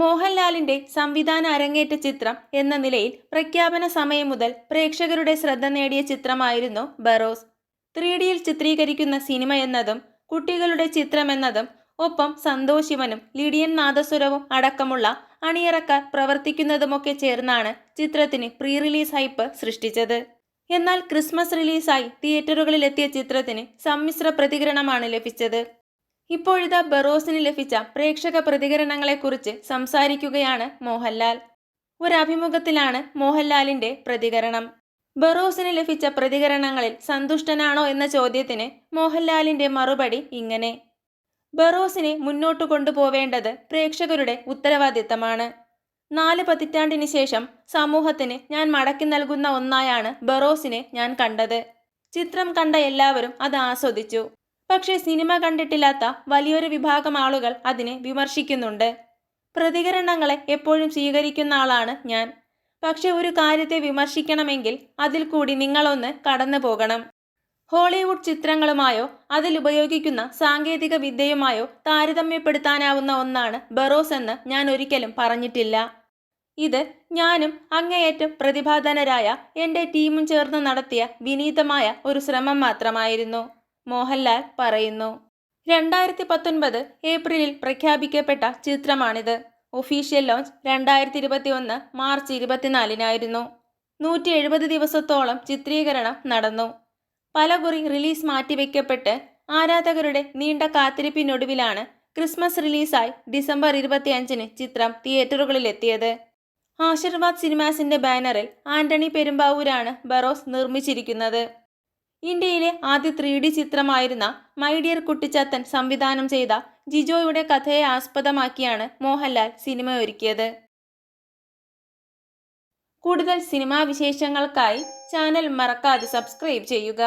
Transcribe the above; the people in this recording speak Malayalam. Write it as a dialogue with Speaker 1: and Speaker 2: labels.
Speaker 1: മോഹൻലാലിന്റെ സംവിധാന അരങ്ങേറ്റ ചിത്രം എന്ന നിലയിൽ പ്രഖ്യാപന സമയം മുതൽ പ്രേക്ഷകരുടെ ശ്രദ്ധ നേടിയ ചിത്രമായിരുന്നു ബറോസ്. ത്രീ ഡിയിൽ ചിത്രീകരിക്കുന്ന സിനിമ എന്നതും കുട്ടികളുടെ ചിത്രമെന്നതും ഒപ്പം സന്തോഷിവനും ലിഡിയൻ നാദസ്വരവും അടക്കമുള്ള അണിയറക്കാർ പ്രവർത്തിക്കുന്നതുമൊക്കെ ചേർന്നാണ് ചിത്രത്തിന് പ്രീ റിലീസ് ഹൈപ്പ് സൃഷ്ടിച്ചത്. എന്നാൽ ക്രിസ്മസ് റിലീസായി തിയേറ്ററുകളിലെത്തിയ ചിത്രത്തിന് സമ്മിശ്ര പ്രതികരണമാണ് ലഭിച്ചത്. ഇപ്പോഴിതാ ബറോസിന് ലഭിച്ച പ്രേക്ഷക പ്രതികരണങ്ങളെക്കുറിച്ച് സംസാരിക്കുകയാണ് മോഹൻലാൽ. ഒരഭിമുഖത്തിലാണ് മോഹൻലാലിന്റെ പ്രതികരണം. ബറോസിന് ലഭിച്ച പ്രതികരണങ്ങളിൽ സന്തുഷ്ടനാണോ എന്ന ചോദ്യത്തിന് മോഹൻലാലിന്റെ മറുപടി ഇങ്ങനെ. ബറോസിനെ മുന്നോട്ട് കൊണ്ടുപോവേണ്ടത് പ്രേക്ഷകരുടെ ഉത്തരവാദിത്തമാണ്. നാല് പതിറ്റാണ്ടിന് ശേഷം സമൂഹത്തിന് ഞാൻ മടക്കി നൽകുന്ന ഒന്നായാണ് ബറോസിനെ ഞാൻ കണ്ടത്. ചിത്രം കണ്ട എല്ലാവരും അത് ആസ്വദിച്ചു. പക്ഷേ സിനിമ കണ്ടിട്ടില്ലാത്ത വലിയൊരു വിഭാഗം ആളുകൾ അതിനെ വിമർശിക്കുന്നുണ്ട്. പ്രതികരണങ്ങളെ എപ്പോഴും സ്വീകരിക്കുന്ന ആളാണ് ഞാൻ. പക്ഷെ ഒരു കാര്യത്തെ വിമർശിക്കണമെങ്കിൽ അതിൽ കൂടി നിങ്ങളൊന്ന് കടന്നു പോകണം. ഹോളിവുഡ് ചിത്രങ്ങളുമായോ അതിൽ ഉപയോഗിക്കുന്ന സാങ്കേതിക വിദ്യയുമായോ താരതമ്യപ്പെടുത്താനാവുന്ന ഒന്നാണ് ബറോസ് എന്ന് ഞാൻ ഒരിക്കലും പറഞ്ഞിട്ടില്ല. ഇത് ഞാനും അങ്ങേയറ്റം പ്രതിഭാധനരായ എന്റെ ടീമും ചേർന്ന് നടത്തിയ വിനീതമായ ഒരു ശ്രമം മാത്രമായിരുന്നു. മോഹൻലാൽ പറയുന്നു. രണ്ടായിരത്തി പത്തൊൻപത് ഏപ്രിലിൽ പ്രഖ്യാപിക്കപ്പെട്ട ചിത്രമാണിത്. ഒഫീഷ്യൽ ലോഞ്ച് രണ്ടായിരത്തി ഇരുപത്തി ഒന്ന് മാർച്ച് ഇരുപത്തിനാലിനായിരുന്നു. നൂറ്റി എഴുപത് ദിവസത്തോളം ചിത്രീകരണം നടന്നു. പലകുറി റിലീസ് മാറ്റിവെക്കപ്പെട്ട് ആരാധകരുടെ നീണ്ട കാത്തിരിപ്പിനൊടുവിലാണ് ക്രിസ്മസ് റിലീസായി ഡിസംബർ ഇരുപത്തിയഞ്ചിന് ചിത്രം തിയേറ്ററുകളിലെത്തിയത്. ആശീർവാദ് സിനിമാസിന്റെ ബാനറിൽ ആന്റണി പെരുമ്പാവൂരാണ് ബറോസ് നിർമ്മിച്ചിരിക്കുന്നത്. ഇന്ത്യയിലെ ആദ്യ ത്രീ ഡി ചിത്രമായിരുന്ന മൈഡിയർ കുട്ടിച്ചാത്തൻ സംവിധാനം ചെയ്ത ജിജോയുടെ കഥയെ ആസ്പദമാക്കിയാണ് മോഹൻലാൽ സിനിമ ഒരുക്കിയത് കൂടുതൽ സിനിമാ വിശേഷങ്ങൾക്കായി ചാനൽ മറക്കാതെ സബ്സ്ക്രൈബ് ചെയ്യുക.